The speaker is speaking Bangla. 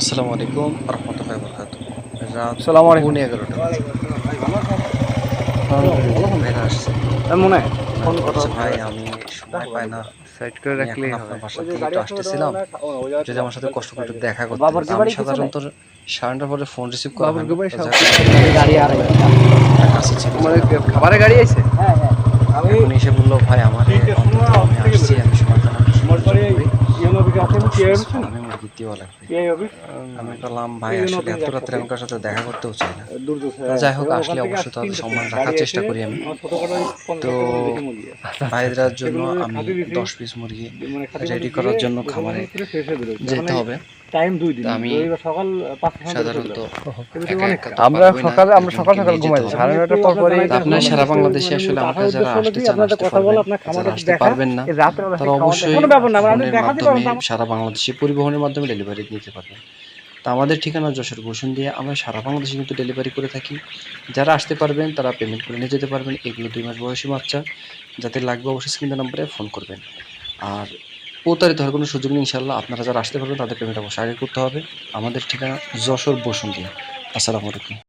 আসসালামু আলাইকুম রহমতুল্লাহ বরকাত রাত আসসালামু আলাইকুম। এগারোটা। আসছে। মনে হয় ভাই আমি সময় পাই না। সাইড করে আমি রাখলেই এখন হবে। আপনার বাসা থেকে তো আসতেছিলাম। যদি আমার সাথে কষ্ট করে একটু দেখা করতে আমি সাধারণত সাড়ে পরে ফোন রিসিভ করা হয় খাবারের গাড়ি আছে? এখন এসে বলল ভাই আমার অন্তত আমি আসছি আমি সময় পেলাম একটু সুযোগ করি। আমি মুরগি দিও লাগবে আমি বললাম ভাই আসলে এত রাত্রে আমার কার সাথে দেখা করতেও চাই না। যাই হোক আসলে অবশ্যই তাদের সম্মান রাখার চেষ্টা করি আমি। তো ভাইদের জন্য আমি দশ পিস মুরগি রেডি করার জন্য খামারে যেতে হবে। টাইম দুই দিন। আমি রবিবার সকাল সাধারণত আমরা সকালে আমরা সকাল সকাল ঘুমাই সাড়ে। নটার পর পরে আপনার সারা বাংলাদেশে আসলে আমার কাছে যারা আসতে চান আসতে পারবেন আসতে পারবেন না। তারা অবশ্যই কোনো ব্যাপার না, আমরা ফোনের দেখাতে মাধ্যমে সারা বাংলাদেশে পরিবহনের মাধ্যমে ডেলিভারি নিতে পারবেন তা আমাদের ঠিকানা যশোর বসুন দিয়ে আমরা সারা বাংলাদেশে কিন্তু ডেলিভারি করে থাকি। যারা আসতে পারবেন তারা পেমেন্ট করে নিয়ে যেতে পারবেন। এগুলো দুই মাস বয়সী বাচ্চা। যাদের লাগবে অবশ্যই স্ক্রিন নাম্বারে ফোন করবেন। আর প্রতারিত হওয়ার কোনো সুযোগ নেই ইনশাল্লাহ আপনারা যারা আসতে পারবেন তাদের পেমেন্ট অবশ্যই আগে করতে হবে। আমাদের ঠিকানা যশোর বসুন্ধিয়া। আসসালামু আলাইকুম।